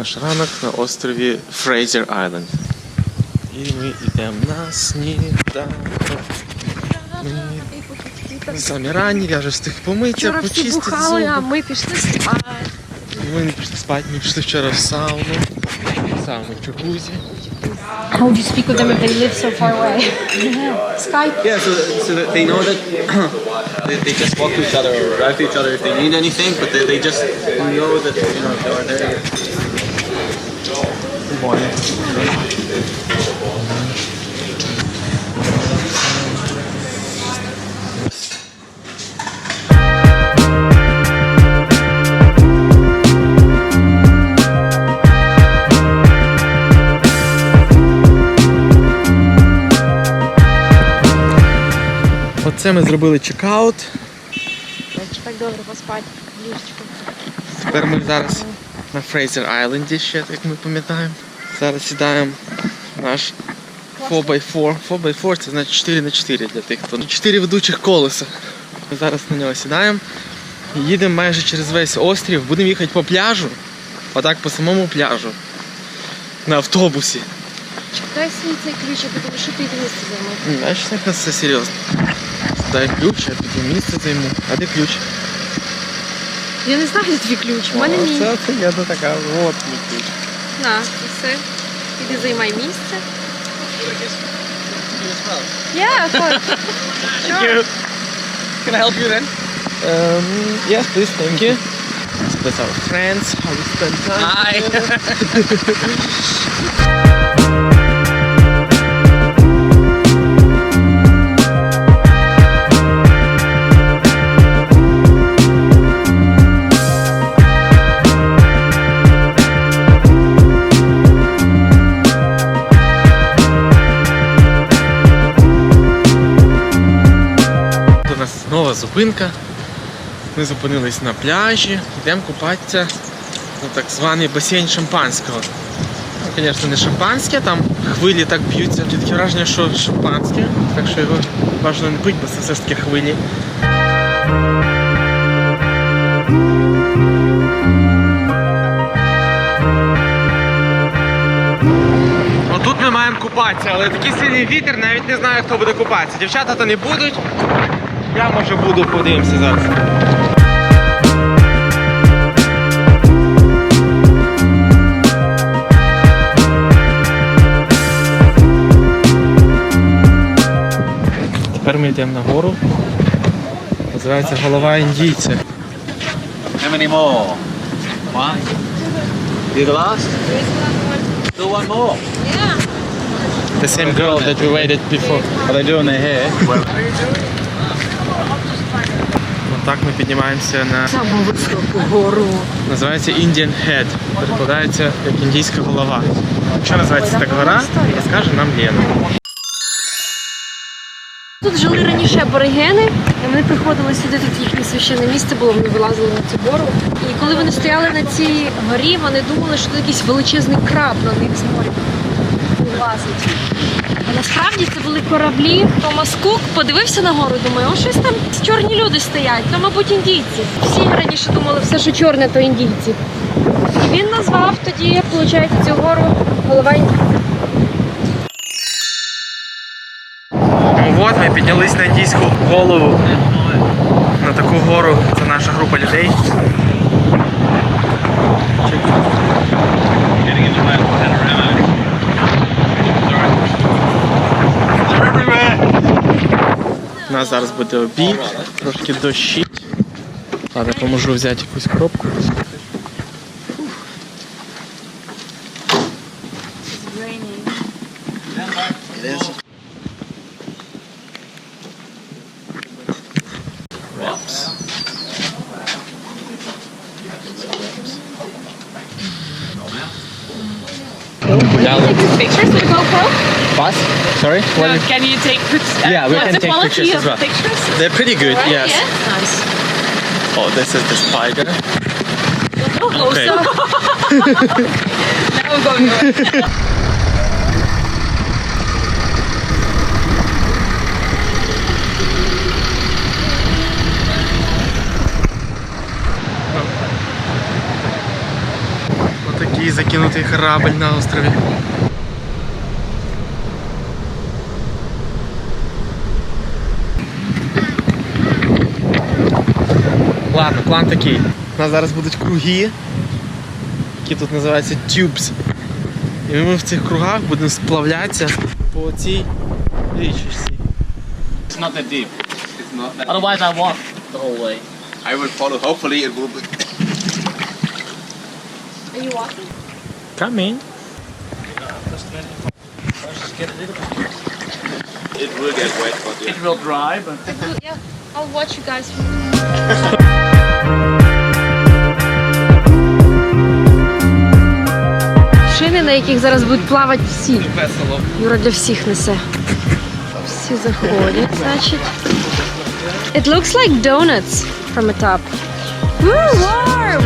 наш ранок на острові Фрейзер Айленд. І ми йдемо на сніданок. Ранні, я вже встиг помитися, Вчора всі почистити бухали, а зуби. ми пішли спати. Ми не пішли спати, ми пішли вчора в сауну. Сауну в джакузі. How would you speak with them if they live so far away? Skype. Yeah, so, so that they know that they, they just walk to each other or drive to each other if they need anything, but they, they just know that you know they are there. Оце ми зробили чекаут. Так добре поспати ліжечко. Тепер ми зараз на Фрейзер Айленді ще, як ми пам'ятаємо. Зараз сідаємо наш 4x4. 4x4 це значить 4 на 4 для тих, хто 4 ведучих колеса. Ми зараз на нього сідаємо. і Їдемо майже через весь острів, будемо їхати по пляжу, отак по самому пляжу. На автобусі. Дай свій цей ключ, я подумаю, що ти місце Бачиш, як нас все серйозно. Дай ключ, я піду місце займу. А де ключ? Я не знаю, де твій ключ. У мене мій. Це, це я така, от мій ключ. На, і все. Іди займай місце. Yeah, of course. Sure. Can I help you then? Um, yes, please, thank you. That's our friends, how we spend time. Hi. Нова зупинка. Ми зупинились на пляжі, йдемо купатися у так званий басейн шампанського. Ну, звісно, не шампанське, там хвилі так б'ються. Таке враження, що шампанське, так що його бажано не пити, бо це все ж таки хвилі. Ну тут ми маємо купатися, але такий сильний вітер, навіть не знаю, хто буде купатися. Дівчата то не будуть. Я може буду, подивимося зараз. Тепер ми йдемо на гору. Називається голова індійця. How many more? One. You the last? Do one more. The same girl that we waited before. Are they doing their hair? Отак ми піднімаємося на Саму високу гору. Називається Indian Head. Перекладається як індійська голова. Що називається так гора, розкаже нам Лена. Тут жили раніше аборигени, і вони приходили сюди, тут їхнє священне місце було, вони вилазили на цю гору. І коли вони стояли на цій горі, вони думали, що тут якийсь величезний краб на них з моря вилазить. А насправді це були кораблі. Томас Кук подивився на гору, думає, о, щось там чорні люди стоять, то, мабуть, індійці. Всі раніше думали, все, що чорне, то індійці. І він назвав тоді, виходить, цю гору голова індійця. Ну от ми піднялись на індійську голову. На таку гору. Це наша група людей. Getting У нас зараз буде обід, трошки дощить. Ладно, поможу взяти якусь коробку. It is. pictures with GoPro? What? Sorry? No, can you take pictures? Yeah, we what's can the take quality pictures of as well. pictures? They're pretty good, Right? yes. Yeah. Nice. Oh, this is the spider. Oh, Okay. so now we're going away. Отакий закинутий корабль на острові. План такий. У нас зараз будуть круги, які тут називаються tubes. І ми в цих кругах будемо сплавлятися по цій річці. It's not that deep. It's not that Otherwise, I walk the whole way. I will follow. Hopefully, it will be. Are you walking? Камінь. It will get wet, but yeah. It will dry, but Yeah, I'll watch you guys. На яких зараз будуть плавати всі. Весело. Юра для всіх несе. Всі заходять, значить. It looks like donuts from the top. Woo, warm!